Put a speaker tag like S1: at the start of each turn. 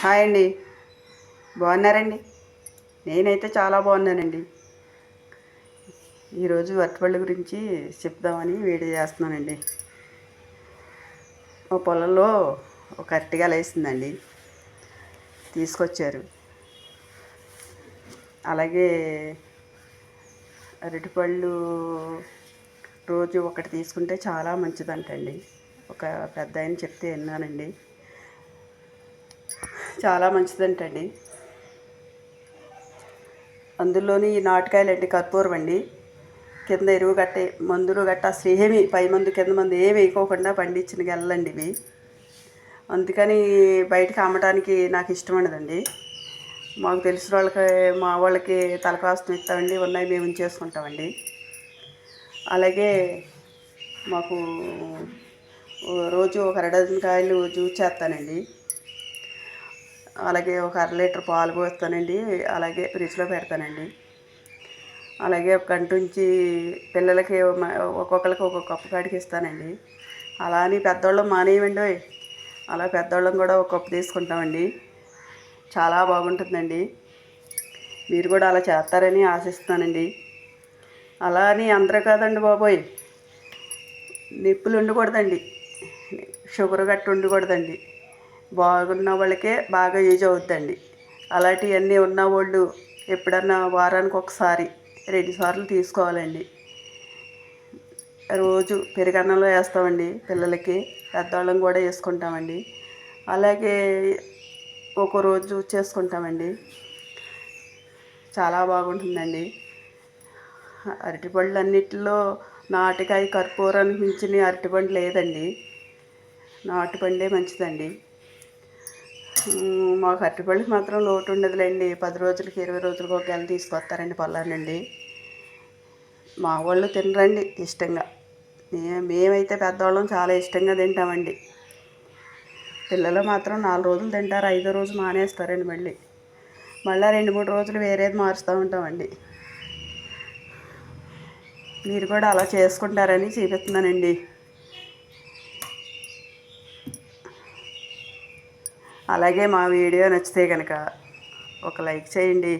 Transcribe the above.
S1: Hi అండి. బాగున్నారండి? నేనైతే చాలా బాగున్నానండి. ఈరోజు అరటిపళ్ళ గురించి చెప్దామని వీడియో చేస్తున్నానండి. మా పొలంలో ఒక అరటిగా వేసిందండి తీసుకొచ్చారు. అలాగే అరటిపళ్ళు రోజు ఒకటి తీసుకుంటే చాలా మంచిదంటండి. ఒక పెద్ద ఆయన చెప్తే విన్నానండి. చాలా మంచిదంటండి. అందులోని ఈ నాటుకాయలు అండి కర్పూరం అండి. కింద ఎరువు గట్ట మందులు గట్ట అసలు ఏమి పై మందు కింద మందు ఏమి వేయకోకుండా పండించిన గెల్లండి ఇవి. అందుకని బయటకు అమ్మడానికి నాకు ఇష్టం ఉండదండి. మాకు తెలిసిన వాళ్ళకి మా వాళ్ళకి తలకాస్తం ఇస్తామండి ఉన్నాయి మేము ఉంచేసుకుంటామండి. అలాగే మాకు రోజు ఒక అర డజన్ కాయలు జ్యూస్ చేస్తానండి. అలాగే ఒక అర లీటర్ పాలు పోస్తానండి. అలాగే ఫ్రిడ్జ్లో పెడతానండి. అలాగే ఒక గంట ఉంచి పిల్లలకి ఒక్కొక్కరికి ఒక్కొక్క కప్పు కాడికి ఇస్తానండి అలా అని పెద్దోళ్ళం మానేయమండి అలా పెద్దోళ్ళం కూడా ఒక కప్పు తీసుకుంటామండి. చాలా బాగుంటుందండి. మీరు కూడా అలా చేస్తారని ఆశిస్తున్నానండి. అలా అని అందరూ కాదండి బాబోయ్. నిప్పులు ఉండకూడదండి షుగర్ గట్ట ఉండకూడదండి. బాగున్న వాళ్ళకే బాగా యూజ్ అవుద్దండి. అలాంటివన్నీ ఉన్న వాళ్ళు ఎప్పుడన్నా వారానికి ఒకసారి రెండు సార్లు తీసుకోవాలండి. రోజు పెరుగన్నంలో వేస్తామండి పిల్లలకి పెద్దవాళ్ళం కూడా వేసుకుంటామండి. అలాగే ఒక రోజు చేసుకుంటామండి. చాలా బాగుంటుందండి. అరటిపళ్ళు అన్నిటిలో నాటికాయ కర్పూరానికి మించిన అరటిపండు లేదండి. నాటుపండే మంచిదండి. మాకు అరటిపళ్ళకి మాత్రం లోటు ఉండదులేండి పది రోజులకి ఇరవై రోజులకి ఒక గెల తీసుకొస్తారండి పొలానండి మా వాళ్ళు తినరండి ఇష్టంగా. మే మేమైతే పెద్దవాళ్ళం చాలా ఇష్టంగా తింటామండి. పిల్లలు మాత్రం నాలుగు రోజులు తింటారు ఐదో రోజు మానేస్తారండి మళ్ళీ. మళ్ళీ రెండు మూడు రోజులు వేరేది మారుస్తూ ఉంటామండి. మీరు కూడా అలా చేసుకుంటారని చూపిస్తున్నానండి. అలాగే మా వీడియో నచ్చితే కనుక ఒక లైక్ చేయండి.